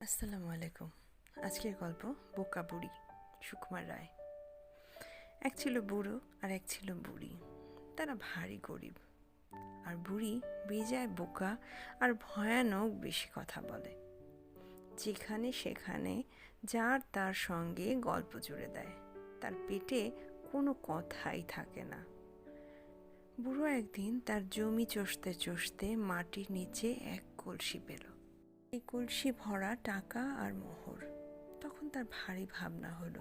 আসসালামু আলাইকুম। আজকের গল্প বোকা বুড়ি, সুকুমার রায়। এক ছিল বুড়ো আর এক ছিল বুড়ি। তারা ভারী গরিব। আর বুড়ি বেজায় বোকা আর ভয়ানক বেশি কথা বলে। যেখানে সেখানে যার তার সঙ্গে গল্প জুড়ে দেয়। তার পেটে কোনো কথাই থাকে না। বুড়ো একদিন তার জমি চষতে চষতে মাটির নিচে এক কলসি পেল। এই কলসি ভরা টাকা আর মোহর। তখন তার ভারী ভাবনা হলো,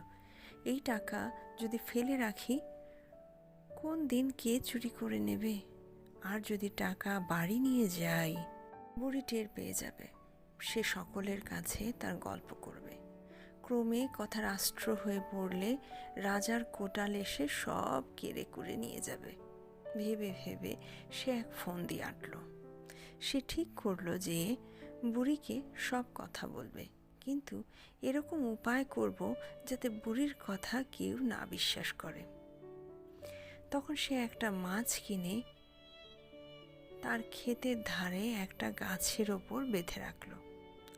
এই টাকা যদি ফেলে রাখি, কোন দিন কে চুরি করে নেবে? আর যদি টাকা বাড়ি নিয়ে যাই বুড়ি টের পেয়ে যাবে। সে সকলের কাছে তার গল্প করবে। ক্রমে কথা রাষ্ট্র হয়ে পড়লে রাজার কোটাল এসে সব কেড়ে করে নিয়ে যাবে। ভেবে ভেবে সে এক ফোন দিয়ে আটলো। সে ঠিক করল যে বুড়িকে সব কথা বলবে। কিন্তু এরকম উপায় করব যাতে বুড়ির কথা কেউ না বিশ্বাস করে। তখন সে একটা মাছ কিনে তার ক্ষেতের ধারে একটা গাছের ওপর বেঁধে রাখল।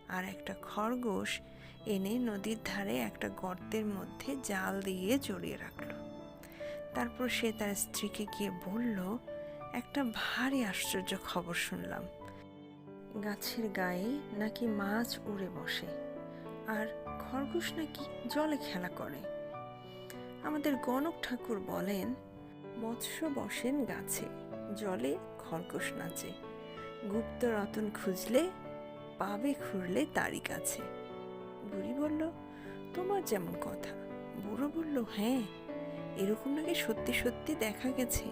আর একটা খরগোশ এনে নদীর ধারে একটা গর্তের মধ্যে জাল দিয়ে জড়িয়ে রাখল। তারপর সে তার স্ত্রীকে গিয়ে বলল, একটা ভারী আশ্চর্য খবর শুনলাম। গাছের গায়ে নাকি মাছ উড়ে বসে, আর খরগোশ নাকি জলে খেলা করে। আমাদের গণক ঠাকুর বলেন, মৎস্য বসেন গাছে, জলে খরগোশ নাচে। গুপ্ত রতন খুঁজলে, পাবে খুঁড়লে তারই কাছে। বুড়ি বলল, তোমার যেমন কথা। বুড়ো বলল হ্যাঁ এরকম নাকি সত্যি সত্যি দেখা গেছে।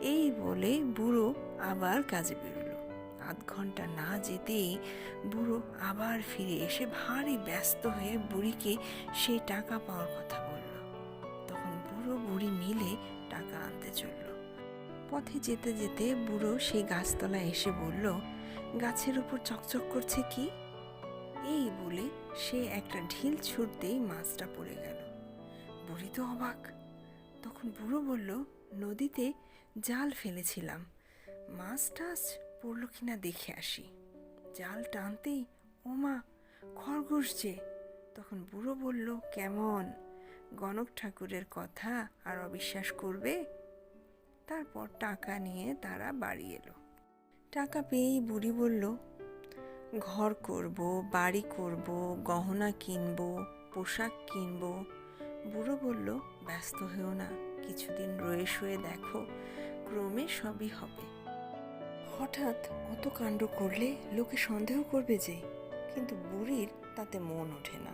এই বলে বুড়ো আবার কাজে বেরোলো। আধ ঘণ্টা না যেতেই বুড়ো আবার ফিরে এসে ভারী ব্যস্ত হয়ে বুড়িকে সেই টাকা পাওয়ার কথা বলল। তখন বুড়ো বুড়ি মিলে টাকা আনতে চলল। পথে যেতে যেতে বুড়ো সেই গাছতলায় এসে বলল, গাছের উপর চকচক করছে কি? এই বলে সে একটা ঢিল ছুটতেই মাছটা পড়ে গেল। বুড়ি তো অবাক। তখন বুড়ো বলল, নদীতে জাল ফেলেছিলাম। মাছ টাছ পড়ল কিনা দেখে আসি। জাল টানতেই, ওমা, খরগোশ যে। তখন বুড়ো বলল, কেমন? গণক ঠাকুরের কথা আর অবিশ্বাস করবে? তারপর টাকা নিয়ে তারা বাড়ি এলো। টাকা পেয়েই বুড়ি বলল, ঘর করব, বাড়ি করব, গহনা কিনব, পোশাক কিনব। বুড়ো বলল, ব্যস্ত হয়েও না, কিছুদিন রয়ে শুয়ে দেখো, ক্রমে সবই হবে। হঠাৎ অত কাণ্ড করলে লোকে সন্দেহ করবে যে, কিন্তু বুড়ির তাতে মন ওঠে না।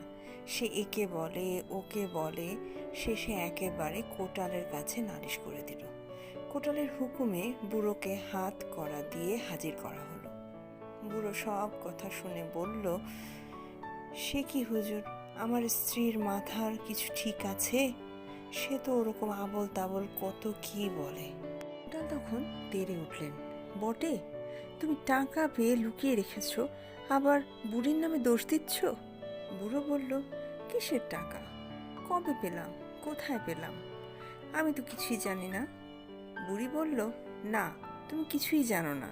সে একে বলে, ওকে বলে শেষে একেবারে কোটালের কাছে নালিশ করে দিল। কোটালের হুকুমে বুড়োকে হাত করা দিয়ে হাজির করা হলো। বুড়ো সব কথা শুনে বলল, সে কি হুজুর? আমার স্ত্রীর মাথার কিছু ঠিক আছে? সে তো ওরকম আবল তাবল কত কি বলে? কোটাল তখন তেড়ে উঠলেন। বটে? তুমি টাকা পেয়ে লুকিয়ে রেখেছ, আবার বুড়ির নামে দোষ দিচ্ছ? বুড়ো বলল, কিসের টাকা? কবে পেলাম? কোথায় পেলাম? আমি তো কিছুই জানি না। বুড়ি বলল, না, তুমি কিছুই জানো না।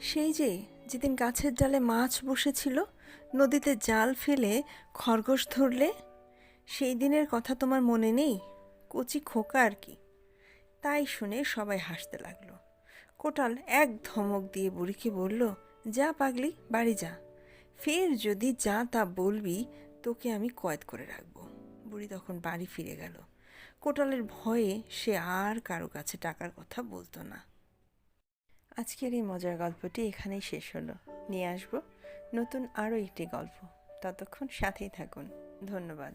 সেই যে যেদিন গাছের জালে মাছ বসেছিল, নদীতে জাল ফেলে খরগোশ ধরলে, সেই দিনের কথা তোমার মনে নেই? কচি খোকা আর কি। তাই শুনে সবাই হাসতে লাগল। কোটাল এক ধমক দিয়ে বুড়িকে বলল, যা পাগলি, বাড়ি যা। ফের যদি যা তা বলবি, তোকে আমি কয়েদ করে রাখব। বুড়ি তখন বাড়ি ফিরে গেল। কোটালের ভয়ে সে আর কারও কাছে টাকার কথা বলতো না। আজকের এই মজার গল্পটি এখানেই শেষ হলো। নিয়ে আসব নতুন আরও একটি গল্প। ততক্ষণ সাথেই থাকুন। ধন্যবাদ।